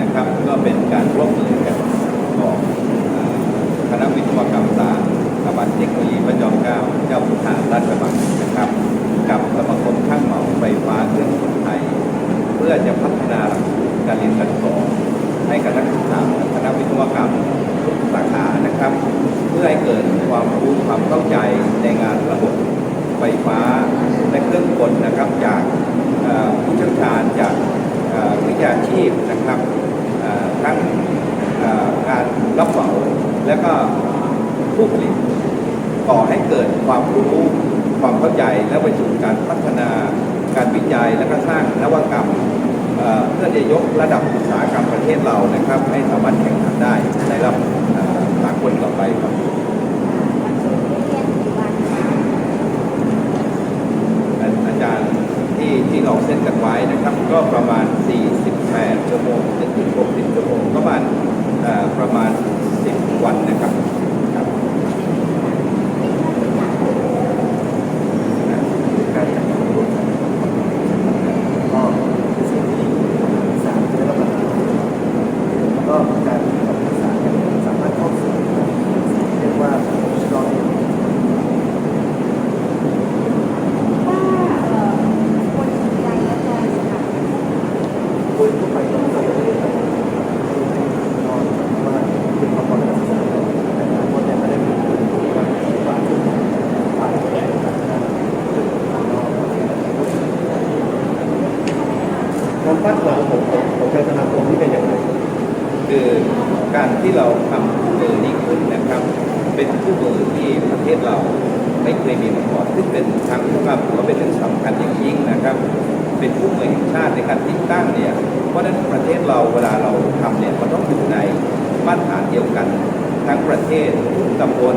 นะครับก็เป็นการร่วมมือกันของคณะวิศวกรรมศาสตร์สถาบันเทคโนโลยีพระจอมเกล้าเจ้าคุณทหารราชบัณฑิตนะครับ กับสมาคมช่างเหมาไฟฟ้าเครื่องกลไทย เพื่อจะพัฒนาหลักสูตรการเรียนการสอนให้กับนักศึกษาคณะวิศวกรรมทุกสาขานะครับ เพื่อให้เกิดความรู้ความเข้าใจในงานระบบไฟฟ้าและเครื่องกลนะครับจากผู้เชี่ยวชาญจาก วิชาชีพนะครับทั้งการรับเหมาและก็ผู้ผลิตก่อให้เกิดความรู้ความเข้าใจและไปสู่การพัฒนาการวิจัยและก็สร้างนวัตกรรมเพื่อจะยกระดับอุตสาหกรรมประเทศเรานะครับ ให้สามารถแข่งขันได้ในระดับสากลต่อไปครับอาจารย์ที่ที่เราเซ็นกันไว้นะครับ ก็ประมาณ ชั่วโมงถึง60ชั่วโมงประมาณประมาณ 10 วันนะครับครับ การจัดการร่วมกันก็เป็นสิ่งที่สามจะได้รับประทานแล้วก็การทำภาษาเนี่ยสามารถเข้าสู่เรียกว่าสตรอง คนทั่วไปต้องทำได้เลยครับก็ว่าเป็นความพร้อมในการศึกษาแต่ละคนเนี่ยไม่ได้มีความคิดว่าจะผ่านแดนต่างๆซึ่งเรา ความคาดหวังของของของทางสมาคมนี่เป็นอย่างไรคือการที่เราทำคู่มือนี้ขึ้นนะครับ เป็นคู่มือที่ประเทศเราไม่เคยมีมาก่อนซึ่งเป็นทางวิศวกรรมถือว่าเป็นเรื่องสำคัญอย่างยิ่งนะครับ เป็นคู่มือแห่งชาติในการติดตั้งเนี่ยเพราะฉะนั้นประเทศเราเวลาเราทำเนี่ยมันต้องอยู่ในมาตรฐานเดียวกัน ทั้งประเทศทุกตำบล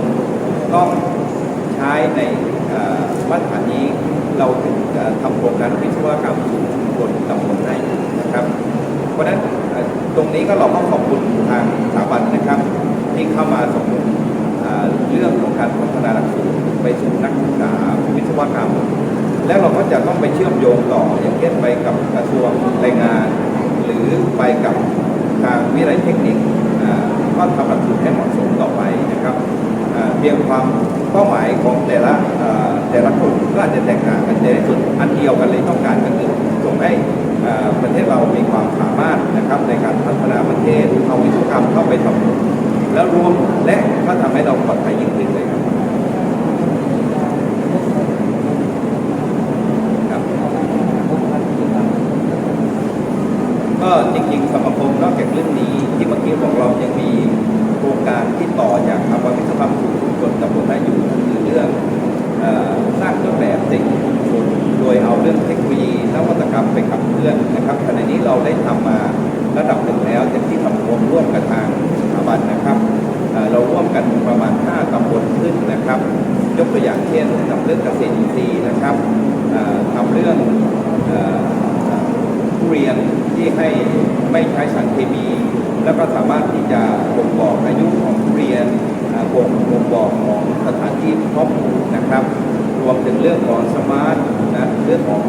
ต้องใช้ในมาตรฐานนี้ เราถึงจะทำโครงการวิศวกรรมสู่ชุมชนตำบลได้นะครับ เพราะฉะนั้นตรงนี้ก็เราก็ขอบคุณทางสถาบันนะครับ ที่เข้ามาสนับสนุนเอ่อเรื่องของการพัฒนาหลักสูตรไปสู่นักศึกษาวิศวกรรม แล้วเราก็จะต้องไปเชื่อมโยงต่ออย่างเช่นไปกับกระทรวงแรงงาน หรือไปกับทางวิทยาลัยเทคนิคก็ทำหลักสูตรให้เหมาะสมต่อไปนะครับเพียงความเป้าหมายของแต่ละ แต่ละคนก็อาจจะแตกต่างกันแต่ในสุดอันเดียวกันเลยต้องการกันคือส่งให้ประเทศเรามีความสามารถนะครับในการพัฒนาประเทศเอาวิศวกรรมเข้าไปทำแล้วรวมและก็ทำให้เราปลอดภัยยิ่งขึ้นเลยครับ ก็จริงๆสมาคมนอกจากเรื่องนี้ที่เมื่อกี้ของเรายังมีโครงการที่ต่อจากคำว่าวิศวกรรมสู่ชุมชนตำบลนาอยู่ก็คือเรื่องเออสร้างต้นแบบเด็กชุมชนโดยเอาเรื่องเทคโนโลยี นวัตกรรมไปขับเคลื่อนนะครับขณะนี้เราได้ทำมาระดับหนึ่งแล้วจากที่ทำรวมร่วมกับทางสถาบันนะครับเราร่วมกันประมาณ 5ตำบลขึ้นนะครับ ยกตัวอย่างเช่นทำเรื่องเกษตรอินทรีย์นะครับทำเรื่องเอ่อทุเรียนที่ให้ไม่ใช้สารเคมี แล้วก็สามารถที่จะบ่งบอกอายุของทุเรียนบ่ง บ่งบอกของสถานที่เพาะปลูกนะครับ รวมถึงเรื่องของสมาร์ทนะเรื่องของ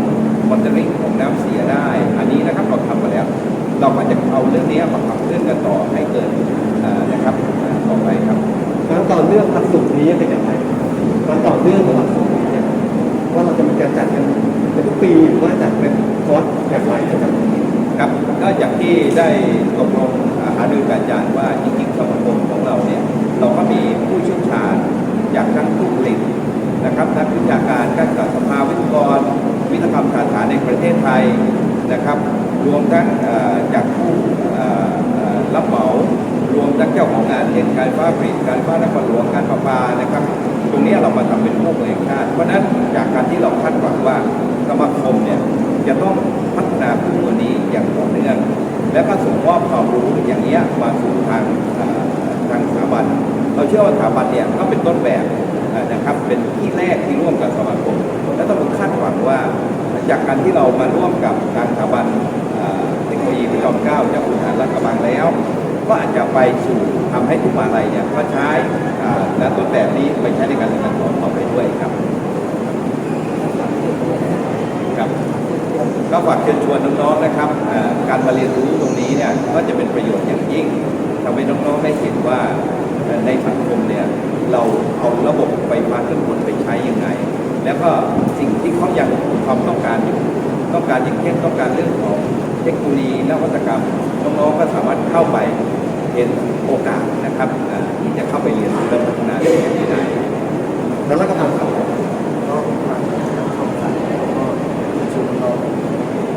มอนิเตอร์ริงของน้ำเสียได้ อันนี้นะครับเราทำมาแล้ว เราก็จะเอาเรื่องนี้มาขับเคลื่อนกันต่อให้เกิดอ่านะครับอ่าต่อไปครับการต่อเนื่องหลักสูตรนี้เป็นอย่างไรการต่อเนื่องของหลักสูตรนี้เนี่ยว่าเราจะมีการจัดกันเป็นทุกปีหรือว่าจัดเป็นคอร์สแบบไหนนะครับครับก็อย่างที่ได้ตกลงอ่าหารือกับอาจารย์ว่าจริงๆสมาคมของ เราก็มีผู้เชี่ยวชาญจากทั้งผู้ผลิตนะครับนักวิชาการการกับสภาวิศวกร วิศวกรรมสถาขาในประเทศไทยนะครับ รวมทั้งจากผู้รับเหมารวมทั้งเจ้าของงานเช่นการฟ้าผลิตการฟ้านครหลวงการประปานะครับ ตรงนี้เรามาทำเป็นพวกแห่งชาติเพราะฉะนั้นจากการที่เราคาดหวังว่าสมาคมเนี่ยจะต้องพัฒนาคู่มือนี้อย่างต่อเนื่องแล้วก็ส่งมอบความรู้อย่างนี้ยมาสู่ทางเอ่อทาง สถาบัน เราเชื่อว่าสถาบันเนี่ยก็เป็นต้นแบบนะครับเป็นที่แรกที่ร่วมกับสมาคมและต้องคาดหวังว่า จากการที่เรามาร่วมกับทางสถาบันเทคโนโลยีพระจอมเกล้าจากคุณหารรัฐบาลแล้ว ก็อาจจะไปสู่ทำให้ทุกมาลัยเนี่ยก็ใช้และต้นแบบนี้ไปใช้ในการเรียนกานต่อไปด้วยครับ ครับ ก็ฝากเชิญชวนน้องๆนะครับการมาเรียนรู้ตรงนี้เนี่ยก็จะเป็นประโยชน์อย่างยิ่งทำให้น้องๆได้เห็นว่าในสังคมเนี่ยเราเอาระบบไฟฟ้าเครื่องกลไปใช้ยังไง แล้วก็สิ่งที่เขายังความต้องการอยู่ต้องการอย่างเช่นต้องการเรื่องของเทคโนโลยีนวัตกรรมน้องๆก็สามารถเข้าไปเห็นโอกาสนะครับที่จะเข้าไปเรียนรู้และพัฒนาเรื่องนี้ได้แล้วก็ทำข่าวก็ผ่านช่อ ああ。